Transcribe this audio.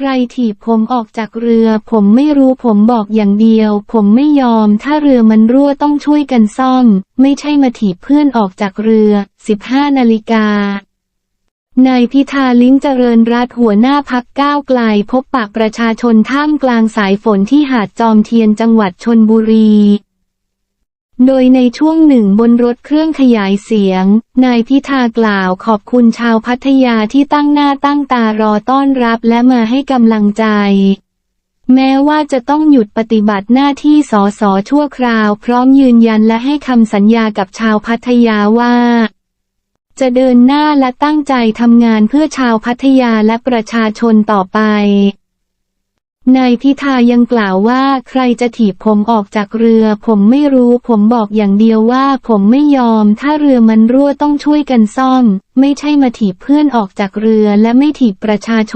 ใครถีบผมออกจากเรือ ผมไม่รู้ผมบอกอย่างเดียว ผมไม่ยอม ถ้าเรือมันรั่วต้องช่วยกันซ่อม ไม่ใช่มาถีบเพื่อนออกจากเรือ 15 นาฬิกานายพิธาลิ้มเจริญรัตน์หัวหน้าพักก้าวไกล พบปะประชาชนท่ามกลางสายฝนที่หาดจอมเทียนจังหวัดชนบุรี โดยในช่วงหนึ่งบนรถเครื่องขยายเสียง นายพิธากล่าวขอบคุณชาวพัทยาที่ตั้งหน้าตั้งตารอต้อนรับและมาให้กำลังใจ แม้ว่าจะต้องหยุดปฏิบัติหน้าที่สอสอชั่วคราว พร้อมยืนยันและให้คำสัญญากับชาวพัทยาว่า จะเดินหน้าและตั้งใจทำงานเพื่อชาวพัทยาและประชาชนต่อไป นายพิธายังกล่าวว่าใครจะถีบผมออกจากเรือ ผมไม่รู้ผมบอกอย่างเดียวว่าผมไม่ยอม ถ้าเรือมันรั่วต้องช่วยกันซ่อม ไม่ใช่มาถีบเพื่อนออกจากเรือและไม่ถีบประชาชน